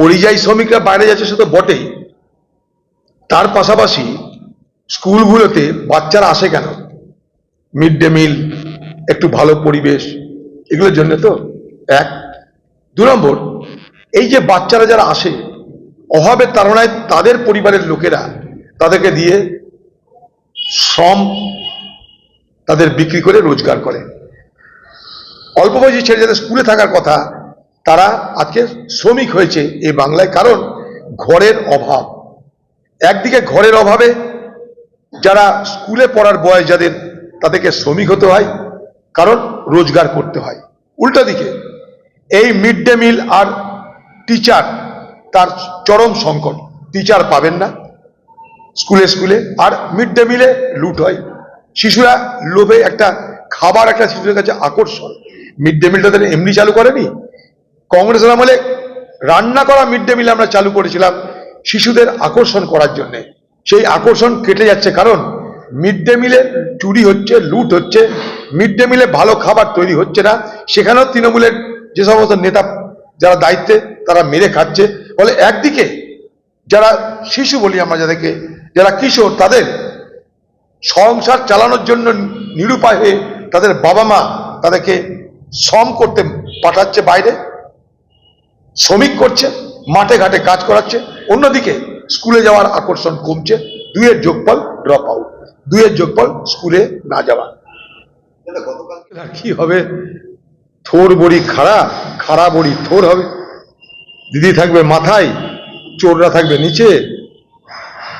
পরিযায়ী শ্রমিকরা বাইরে যাচ্ছে সে তো বটেই। তার পাশাপাশি স্কুলগুলোতে বাচ্চারা আসে কেন? মিড ডে মিল, একটু ভালো পরিবেশ, এগুলোর জন্য তো এক। দু নম্বর, এই যে বাচ্চারা যারা আসে, অভাবের তাড়নায় তাদের পরিবারের লোকেরা তাদেরকে দিয়ে শ্রম তাদের বিক্রি করে রোজগার করে। অল্প বয়সী ছেড়ে যাদের স্কুলে থাকার কথা তারা আজকে শ্রমিক হয়েছে এই বাংলায়, কারণ ঘরের অভাব। একদিকে ঘরের অভাবে যারা স্কুলে পড়ার বয়স যাদের, তাদেরকে শ্রমিক হতে হয়, কারণ রোজগার করতে হয়। উল্টো দিকে, এই মিড ডে মিল আর টিচার, তার চরম সংকট। টিচার পাবেন না, স্কুলে স্কুলে, আর মিড ডে মিলে লুট হয়। শিশুরা লোভে একটা খাবার একটা শিশুদের কাছে আকর্ষণ। মিড ডে মিলটা তাদের এমনি চালু করেনি কংগ্রেসের আমলে রান্না করা মিড ডে মিল আমরা চালু করেছিলাম শিশুদের আকর্ষণ করার জন্য। সেই আকর্ষণ কেটে যাচ্ছে কারণ মিড ডে মিলে চুরি হচ্ছে, লুট হচ্ছে, মিড ডে মিলে ভালো খাবার তৈরি হচ্ছে না। সেখানেও তৃণমূলের যে সমস্ত নেতা যারা দায়িত্বে, তারা মেরে খাচ্ছে। ফলে একদিকে যারা শিশু বলি আমরা যাদেরকে, যারা কিশোর, তাদের সংসার চালানোর জন্য নিরুপায় হয়ে তাদের বাবা মা তাদেরকে শ্রম করতে পাঠাচ্ছে বাইরে। শ্রমিক করছে মাঠে ঘাটে কাজ করাচ্ছে অন্যদিকে স্কুলে যাওয়ার আকর্ষণ কমছে দুইয়ের যোগফল ড্রপ আউট দুইয়ের যোগফল স্কুলে না যাওয়া। কি হবে? থোর বড়ি খাড়া খাড়া বড়ি থোর হবে। দিদি থাকবে মাথায় চোররা থাকবে নিচে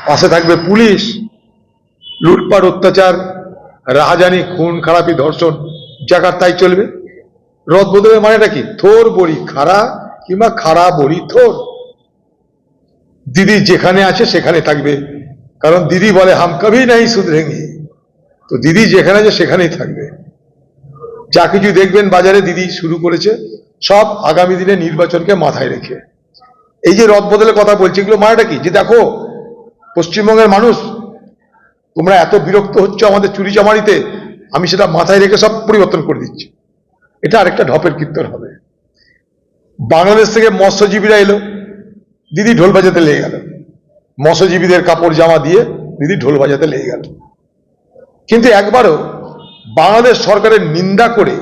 পাশে থাকবে পুলিশ লুটপাট অত্যাচার রাহাজানি খুন খারাপি ধর্ষণ জায়গার তাই চলবে। রথ বদলের মানেটা কি? থোর বড়ি খাড়া কিংবা খাড়া বড়ি থোর দিদি যেখানে আছে সেখানে থাকবে। কারণ দিদি বলে, হাম কভি নাই সুধরেঙ্গি। তো দিদি যেখানে আছে সেখানেই থাকবে। যা কিছু দেখবেন বাজারে দিদি শুরু করেছে, সব আগামী দিনে নির্বাচনকে মাথায় রেখে। এই যে রথ বদলের কথা বলছি, এগুলো মানেটা কি? যে দেখো, পশ্চিমবঙ্গের মানুষ, তোমরা এত বিরক্ত হচ্ছ আমাদের চুরি চামারিতে, আমি সেটা মাথায় রেখে সব পরিবর্তন করে দিচ্ছি। এটা আরেকটা ঢপের কীর্তন হবে। বাংলাদেশ থেকে মৎস্যজীবীরা এলো, দিদি ঢোল বাজাতে লেগে গেল। মৎস্যজীবীদের কাপড় জামা দিয়ে দিদি ঢোল বাজাতে লেগে গেল। কিন্তু একবারও বাংলাদেশ সরকারের নিন্দা করে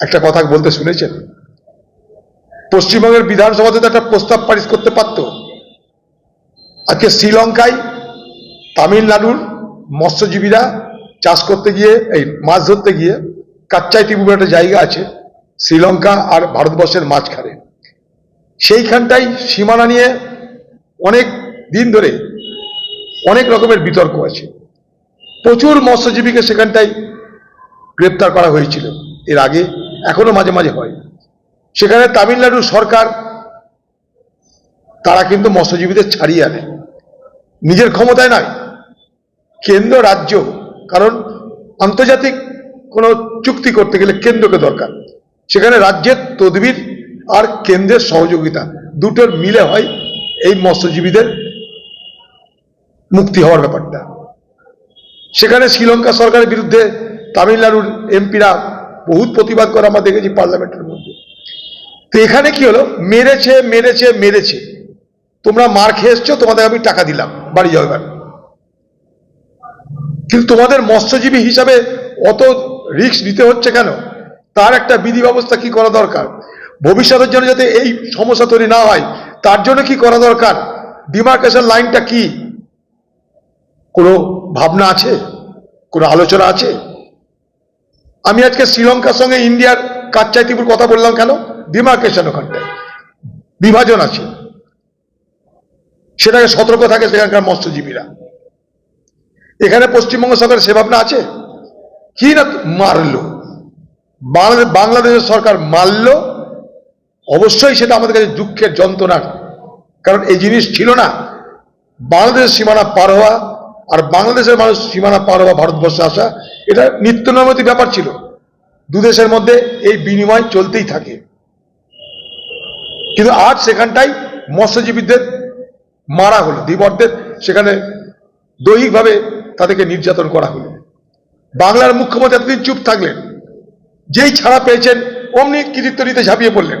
একটা কথা বলতে শুনেছেন? পশ্চিমবঙ্গের বিধানসভাতে তো একটা প্রস্তাব পারিশ করতে পারত। আজকে শ্রীলঙ্কায় তামিলনাড়ুর মৎস্যজীবীরা চাষ করতে গিয়ে, এই মাছ ধরতে গিয়ে কাচ্চাই টিপু বলে একটা জায়গা আছে। শ্রীলঙ্কা আর ভারতবর্ষের মাঝখানে। সেইখানটাই সীমানা নিয়ে অনেক দিন ধরে অনেক রকমের বিতর্ক আছে। প্রচুর মৎস্যজীবীকে সেখানটায় গ্রেপ্তার করা হয়েছিল। এর আগে এখনও মাঝে মাঝে হয়। সেখানে তামিলনাড়ুর সরকার তারা কিন্তু মৎস্যজীবীদের ছাড়িয়ে আনে। নিজের ক্ষমতায় নয়, কেন্দ্র রাজ্য। কারণ আন্তর্জাতিক কোনো চুক্তি করতে গেলে কেন্দ্রকে দরকার। সেখানে রাজ্যের তদবির আর কেন্দ্রের সহযোগিতা দুটোর মিলে হয় এই মৎস্যজীবীদের মুক্তি হওয়ার ব্যাপারটা। সেখানে শ্রীলঙ্কা সরকারের বিরুদ্ধে তামিলনাড়ুর এমপিরা বহুত প্রতিবাদ করে আমরা দেখেছি পার্লামেন্টের মধ্যে। তো এখানে কি হলো? মেরেছে মেরেছে মেরেছে। তোমরা মার খেয়ে এসছো তোমাদের আমি টাকা দিলাম, বাড়ি যাও এবার। কিন্তু তোমাদের মৎস্যজীবী হিসাবে অত রিস্ক নিতে হচ্ছে কেন? তার একটা বিধি ব্যবস্থা কি করা দরকার? ভবিষ্যতের জন্য যাতে এই সমস্যা তৈরি না হয়, তার জন্য কি করা দরকার? ডিমার্কেশন লাইনটা কি? কোনো ভাবনা আছে? কোনো আলোচনা আছে? আমি আজকে শ্রীলঙ্কার সঙ্গে ইন্ডিয়ার কাচ্চাই কথা বললাম কেন? ডিমার্কেশন ওখানটায়। বিভাজন আছে। সেটাকে সতর্ক থাকে সেখানকার মৎস্যজীবীরা। এখানে পশ্চিমবঙ্গ সরকারের সে ভাবনা আছে? কি না মারলো? বাংলাদেশের সরকার মারলো অবশ্যই সেটা আমাদের কাছে দুঃখের যন্ত্রণা। কারণ এই জিনিস ছিল না। বাংলাদেশের সীমানা পার হওয়া আর বাংলাদেশের মানুষ সীমানা পার হওয়া, ভারতবর্ষে আসা, এটা নিত্য নৈমিত্তিক ব্যাপার ছিল। দু দেশের মধ্যে এই বিনিময় চলতেই থাকে। কিন্তু আজ সেখানটাই মৎস্যজীবীদের মারা হলো ধীবরদের সেখানে দৈহিকভাবে তাদেরকে নির্যাতন করা হলো। বাংলার মুখ্যমন্ত্রী এতদিন চুপ থাকলেন। যেই ছাড়া পেয়েছেন, অমনি কৃতিত্ব নিতে ঝাঁপিয়ে পড়লেন।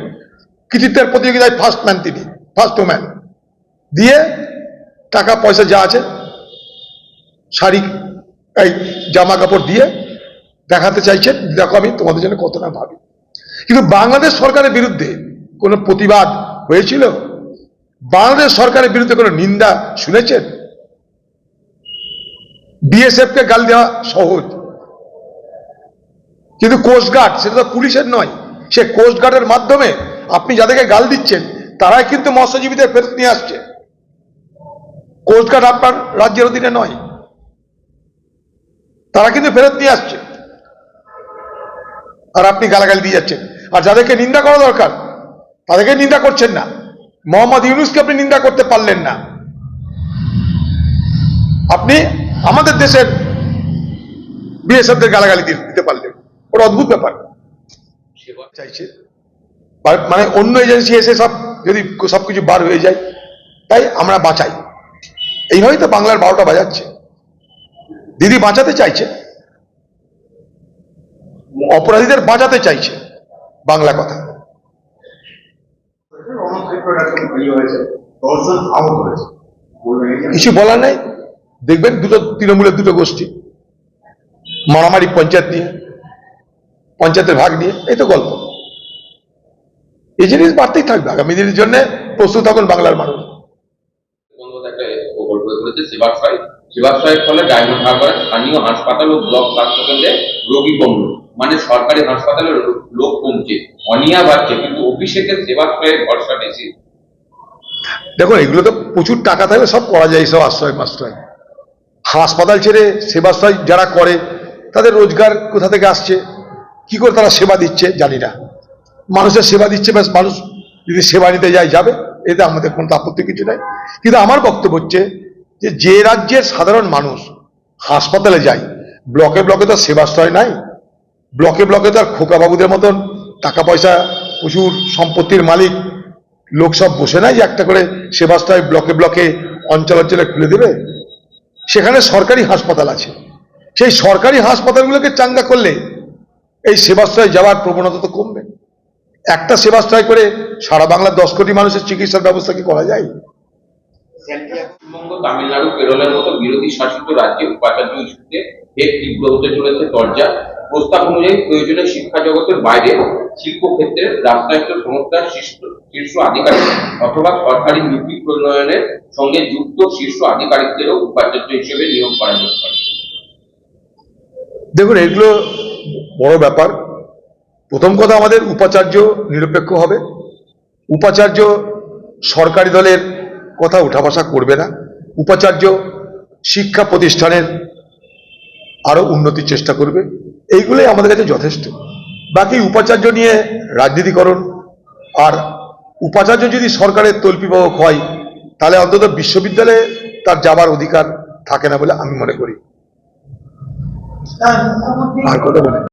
কৃতিত্বের প্রতিযোগিতায় ফার্স্ট ম্যান তিনি ফার্স্ট ওম্যান দিয়ে টাকা, পয়সা যা আছে, শাড়ি, এই জামা কাপড় দিয়ে দেখাতে চাইছেন, দেখো আমি তোমাদের জন্য কত না ভাবি। কিন্তু বাংলাদেশ সরকারের বিরুদ্ধে কোনো প্রতিবাদ হয়েছিল? বাংলাদেশ সরকারের বিরুদ্ধে কোনো নিন্দা শুনেছেন? বিএসএফকে গাল দেওয়া সহজ। কিন্তু কোস্টগার্ড সেটা তো পুলিশের নয়, সে কোস্টগার্ডের মাধ্যমে আপনি যাদেরকে গাল দিচ্ছেন, তারাই কিন্তু মৎস্যজীবীদের ফেরত নিয়ে আসছে। কোস্টগার্ড আপনার রাজ্যের অধীনে নয়, তারা কিন্তু ফেরত নিয়ে আসছে। আর আপনি গালাগালি দিয়ে যাচ্ছেন। আর যাদেরকে নিন্দা করা দরকার, তাদেরকে নিন্দা করছেন না। মোহাম্মদ ইউনুসকে আপনি নিন্দা করতে পারলেন না। আপনি আমাদের দেশের বিএসএফদের গালাগালি দিতে পারলেন। ওটা অদ্ভুত ব্যাপার। চাইছে। মানে অন্য এজেন্সি এসে সব যদি সবকিছু বার হয়ে যায় তাই আমরা বাঁচাই। এইভাবেই তো বাংলার বারোটা বাজাচ্ছে। দিদি বাঁচাতে চাইছে। অপরাধীদের বাঁচাতে চাইছে বাংলা কথা। কিছু বলার নাই। দেখবেন দুটো তৃণমূলের দুটো গোষ্ঠী। মারামারি পঞ্চায়েত নিয়ে। পঞ্চায়েতের ভাগ নিয়ে এই তো গল্প। এই জিনিস বাড়তেই থাকবে। আগামী দিনের জন্য প্রস্তুত থাকুন বাংলার মানুষ। ফলে ডায়মন্ড হারবার স্থানীয় হাসপাতাল ও ব্লক স্বাস্থ্যকেন্দ্রে রোগী কমল। মানে সরকারি হাসপাতালে লোক কমছে। অনিয়া বাড়ছে কিন্তু অভিষেকের সেবাশ্রয়ের ভরসা বেশি। দেখুন এগুলো তো প্রচুর টাকা থাকলে সব করা যায় সব আশ্রয় মাশ্রয়। হাসপাতাল ছেড়ে সেবাশ্রয় যারা করে তাদের রোজগার কোথা থেকে আসছে? কি করে তারা সেবা দিচ্ছে জানি না। মানুষের সেবা দিচ্ছে, ব্যাস মানুষ যদি সেবা নিতে যায়, যাবে। এতে আমাদের কোনো আপত্তি কিছু নাই। কিন্তু আমার বক্তব্য হচ্ছে যে যে রাজ্যের সাধারণ মানুষ হাসপাতালে যায়, ব্লকে ব্লকে তো সেবাশ্রয় নাই, ব্লকে ব্লকে তো আর খোকাবাবুদের মতন টাকা পয়সা, প্রচুর সম্পত্তির মালিক, লোক সব বসে নাই যে একটা করে সেবাশ্রয় ব্লকে ব্লকে অঞ্চল অঞ্চলে খুলে দেবে। সেখানে সরকারি হাসপাতাল আছে। সেই সরকারি হাসপাতালগুলোকে চাঙ্গা করলে এই সেবাশ্রয় যাওয়ার প্রবণতা তো কমবে। একটা সেবাশ্রয় করে সারা বাংলার দশ কোটি মানুষের চিকিৎসার ব্যবস্থা কি করা যায়? পশ্চিমবঙ্গ তামিলনাড়ু কেরলের মতো বিরোধী শাসিত রাজ্যে উপাচার্য ইস্যুতে ফের তীব্র হতে চলেছে প্রস্তাব অনুযায়ী প্রয়োজনে শিক্ষা জগতের বাইরে শিল্পক্ষেত্রে রাষ্ট্রায়ত্ত সংস্থার শীর্ষ শীর্ষ আধিকারিক অথবা সরকারি নীতি প্রণয়নের সঙ্গে যুক্ত শীর্ষ আধিকারিকদেরও উপাচার্য হিসেবে নিয়োগ করা যেতে পারে। দেখুন এগুলো বড় ব্যাপার। প্রথম কথা আমাদের উপাচার্য নিরপেক্ষ হবে। উপাচার্য সরকারি দলের কথা উঠা বসা করবে না। উপাচার্য শিক্ষা প্রতিষ্ঠানের আরও উন্নতির চেষ্টা করবে। এইগুলোই আমাদের কাছে যথেষ্ট। বাকি উপাচার্য নিয়ে রাজনীতিকরণ। আর উপাচার্য যদি সরকারের তল্পিবাহক হয় তাহলে অন্তত বিশ্ববিদ্যালয়ে তার যাবার অধিকার থাকে না বলে আমি মনে করি। আর কথা বলে